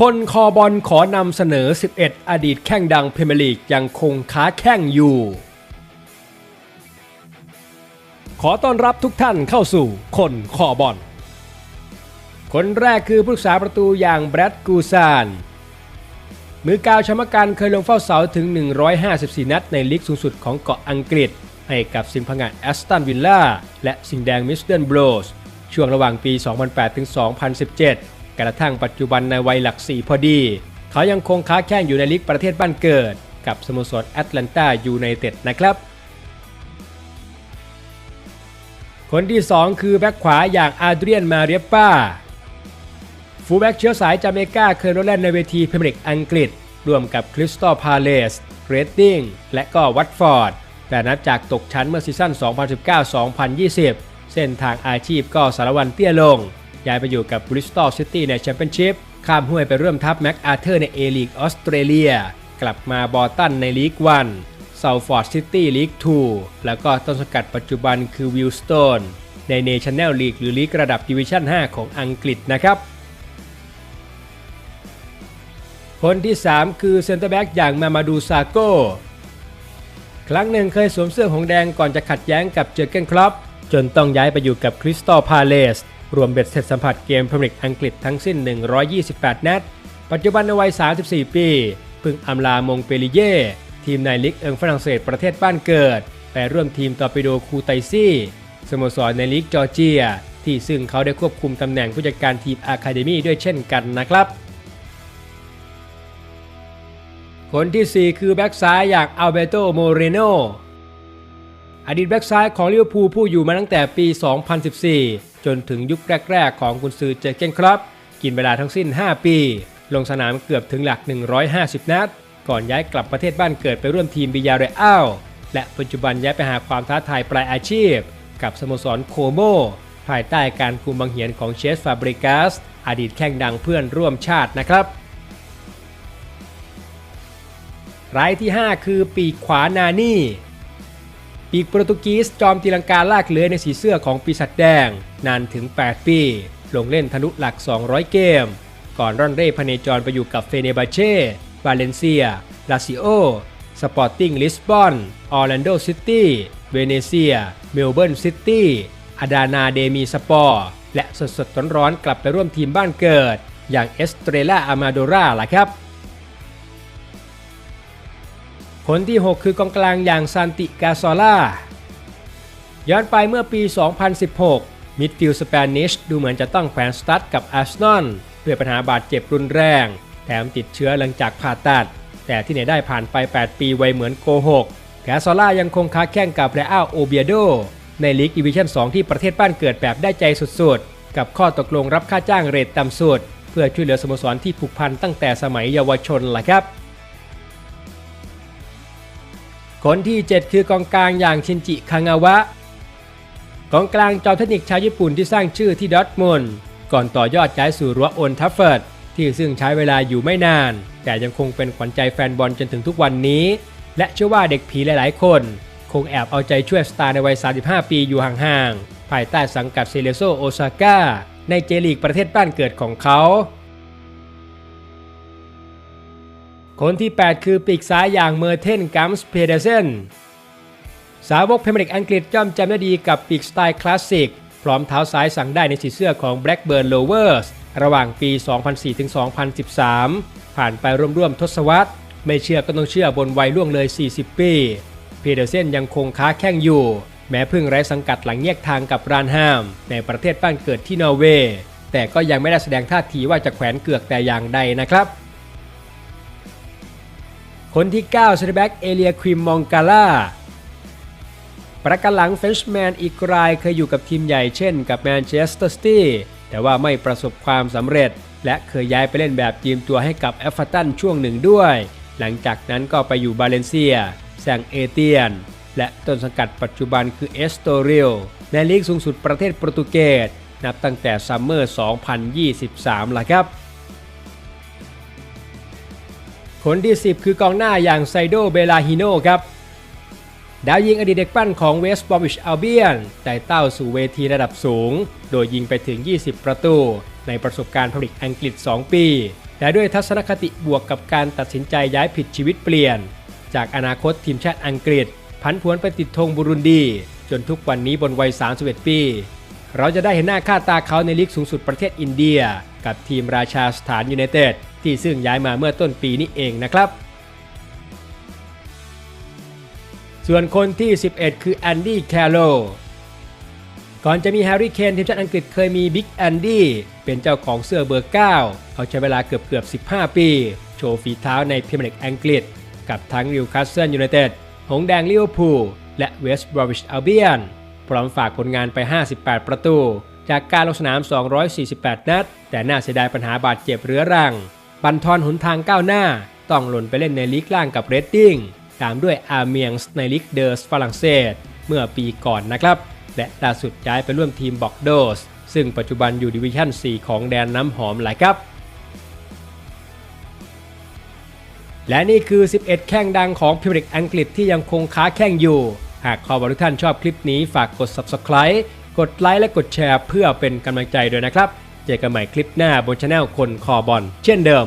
คนคอบอลขอนำเสนอ 11 อดีตแข้งดังพรีเมียร์ลีกยังคงค้าแข้งอยู่ ขอต้อนรับทุกท่านเข้าสู่คนคอบอล คนแรกคือผู้รักษาประตูอย่างแบรดกูซาน มือกาวชมกันเคยลงเฝ้าเสาถึง 154 นัดในลีกสูงสุดของเกาะอังกฤษ ให้กับสิงห์พังงาแอสตันวิลล่าและสิงห์แดงมิสเดิลโบรสช่วงระหว่างปี 2008ถึง2017 กระทั่งปัจจุบันในวัยหลัก4พอดี เขายังคงค้าแข่งอยู่ในลีกประเทศบ้านเกิด กับสโมสรแอตแลนตายูไนเต็ดนะครับ คนที่ 2 คือแบ็คขวาอย่างอาเดรียนมาเรียป้าฟูแบ็กเชื้อสายจาเมกาเคยลงเล่นในเวทีพรีเมียร์ลีกอังกฤษร่วมกับคริสตัลพาเลสเรดดิ้งและก็วัตฟอร์ด แต่นับจากตกชั้นเมื่อซีซั่น 2019-2020 เส้นทางอาชีพก็สารวันเตี้ยลง ย้ายไปอยู่กับบริสตอลซิตี้ในแชมเปี้ยนชิพข้ามห้วยไปเริ่มทัพแม็กอาเธอร์ในเอลีกออสเตรเลีย กลับมาบอตันในลีกวันเซาฟอร์ดซิตี้ลีก2แล้วก็ต้นสกัดปัจจุบันคือวิลสโตนในเนชั่นแนลลีกหรือลีกระดับดิวิชั่น 5 ของอังกฤษนะครับ คนที่ 3 คือเซนเตอร์แบ็กอย่างมามาดูซาโก้ครั้งหนึ่งเคยสวมเสื้อหงแดงก่อนจะขัดแย้งกับเจอเกนครอปจนต้องย้ายไปอยู่กับคริสตัลพาเลสรวมเบ็ดเสร็จสัมผัสเกมพรีเมียร์อังกฤษทั้งสิ้น 128 นัด ปัจจุบันในวัย 34 ปีเพิ่งอำลามงเปริเย่ทีมในลีกเอิงฝรั่งเศสประเทศบ้านเกิด ไปร่วมทีมตอร์ปิโดคูไตซี่สโมสรในลีกจอร์เจีย ที่ซึ่งเขาได้ควบคุมตำแหน่งผู้จัดการทีมอะคาเดมี่ด้วยเช่นกันนะครับคนที่ 4 คือแบ็กซ้ายอย่างอัลเบโตโมเรโน อดีตแบ็กซ้ายของลิเวอร์พูลผู้อยู่มาตั้งแต่ปี 2014 จนถึงยุคแรก ๆ ของกุนซือเจเกนครับ กินเวลาทั้งสิ้น 5 ปี ลงสนามเกือบถึงหลัก 150 นัด ก่อนย้ายกลับประเทศบ้านเกิดไปร่วมทีมบิยาเรอัลและปัจจุบันย้ายไปหาความท้าทายปลายอาชีพ กับสโมสรโคโม ภายใต้การคุมบังเหียนของเชสฟาบริกัสอดีตแข้งดังเพื่อนร่วมชาตินะครับรายที่ 5 คือปีกขวานานี่ ปีกโปรตุกีสจอมตีลังกาลากเลื้อยในสีเสื้อของปีศาจแดง นานถึง 8 ปี ลงเล่นทะลุหลัก 200 เกม ก่อนร่อนเร่พเนจรไปอยู่กับเฟเนบาเช่บาเลนเซีย ลาซิโอ สปอร์ติ้งลิสบอน ออร์แลนโดซิตี้ เวเนเซีย เมลเบิร์นซิตี้อาดานาเดมีสปอร์ และสดๆร้อนๆกลับไปร่วมทีมบ้านเกิด อย่างเอสเตรล่าอามาโดราล่ะครับ คนที่ 6 คือกองกลางอย่างซานติกาซอล่าย้อนไปเมื่อปี 2016 มิดฟิลด์สเปนิชดูเหมือนจะต้องแขวนสตั๊ดกับอาร์เซนอลเพื่อปัญหาบาดเจ็บรุนแรง แถมติดเชื้อหลังจากผ่าตัด แต่ที่ไหนได้ผ่านไป 8 ปีไวเหมือนโกหกแกซอล่ายังคงค้าแข่งกับเรอัลโอเบียโด ในลีกดิวิชั่น 2 ที่ประเทศบ้านเกิดแบบได้ใจสุดๆ กับข้อตกลงรับค่าจ้างเรทต่ำสุด เพื่อช่วยเหลือสโมสรที่ผูกพันตั้งแต่สมัยเยาวชนล่ะครับ คนที่ 7 คือกองกลางอย่างชินจิคางาวะกองกลางจอมเทคนิคชาวญี่ปุ่นที่สร้างชื่อที่ดอทมุนด์ก่อนต่อยอดย้ายสู่รั้วโอนทัฟเฟิร์ดที่ซึ่งใช้เวลาอยู่ไม่นาน แต่ยังคงเป็นขวัญใจแฟนบอลจนถึงทุกวันนี้ และเชื่อว่าเด็กผีหลายๆ คน คงแอบเอาใจช่วยสตาร์ในวัย 35 ปีอยู่ห่างๆ ภายใต้สังกัดเซเลโซโอซาก้าในเจลีกประเทศบ้านเกิดของเขา คนที่ 8 คือปีกซ้ายอย่างเมอร์เทนกัมส์เพเดเซนสาวกเพรีเมียร์ลีกอังกฤษย่อมจำได้ดีกับปีกสไตล์คลาสสิก พร้อมเท้าซ้ายสั่งได้ในสีเสื้อของ Blackburn Rovers ระหว่างปี 2004-2013 ผ่านไปร่วมๆทศวรรษ ไม่เชื่อก็ต้องเชื่อบนวัยล่วงเลย 40 ปีเพเดเซนยังคงค้าแข่งอยู่ แม้เพิ่งไร้สังกัดหลังแยกทางกับรานฮาม ในประเทศบ้านเกิดที่นอร์เวย์แต่ก็ยังไม่ได้แสดงท่าทีว่าจะแขวนเกือกแต่อย่างใดนะครับ คนที่9เซนเตอร์แบ็กเอเลียควิมมองกาล่าประกันหลังเฟนช์แมนอีกรายเคยอยู่กับทีมใหญ่เช่นกับแมนเชสเตอร์ซิตี้แต่ว่าไม่ประสบความสำเร็จ และเคยย้ายไปเล่นแบบทีมตัวให้กับเอฟเวอร์ตันช่วงหนึ่งด้วย หลังจากนั้นก็ไปอยู่บาเลนเซีย แซงเอเตียน และต้นสังกัดปัจจุบันคือเอสโตเรียลในลีกสูงสุดประเทศโปรตุเกสนับตั้งแต่ซัมเมอร์ 2023ล่ะครับ คนที่ 10 คือกองหน้าอย่างไซโดเบลาฮิโนครับ ดาวยิงอดีตเด็กปั้นของเวสต์บอมวิชอัลเบียนได้เต้าสู่เวทีระดับสูง โดยยิงไปถึง 20 ประตู ในประสบการณ์พลิกอังกฤษ 2 ปี แต่ด้วยทัศนคติบวกกับการตัดสินใจย้ายผิดชีวิตเปลี่ยน จากอนาคตทีมชาติอังกฤษ พันผวนไปติดธงบุรุนดี จนทุกวันนี้บนวัย 31 ปี เราจะได้เห็นหน้าค่าตาเขาในลีกสูงสุดประเทศอินเดีย กับทีมราชาสถานยูไนเต็ด ที่ซึ่งย้ายมาเมื่อต้นปีนี้เองนะครับ ส่วนคนที่ 11 คือแอนดี้แคลโรก่อนจะมีแฮร์รี่เคนทีมชาติอังกฤษเคยมีบิ๊กแอนดี้เป็นเจ้าของเสื้อเบอร์ 9 เขาใช้เวลาเกือบเกือบ 15 ปี โชว์ฝีเท้าในพรีเมียร์ลีกอังกฤษ กับทั้งนิวคาสเซิลยูไนเต็ดหงส์แดงลิเวอร์พูลและเวสต์บรอวิชอัลเบียนพร้อมฝากผลงานไป 58 ประตู จากการลงสนาม 248 นัด แต่น่าเสียดายปัญหาบาดเจ็บเรื้อรัง บันทอนหนทางก้าวหน้า ต้องหล่นไปเล่นในลีกล่างกับเรดดิ้งตามด้วยอาเมียงส์ในลีกเดอร์สฝรั่งเศส เมื่อปีก่อนนะครับ และล่าสุดย้ายไปร่วมทีมบอกโดส ซึ่งปัจจุบันอยู่ดิวิชั่น 4 ของแดนน้ำหอมหลายครับและนี่คือ 11 แข้งดังของพิมพ์ลีกอังกฤษที่ยังคงค้าแข้งอยู่ หากขอบทุกท่านชอบคลิปนี้ฝากกด Subscribe กดไลค์และกดแชร์เพื่อเป็นกำลังใจด้วยนะครับ เจอกันใหม่คลิปหน้าบนช anel คนคอบอลเช่นเดิม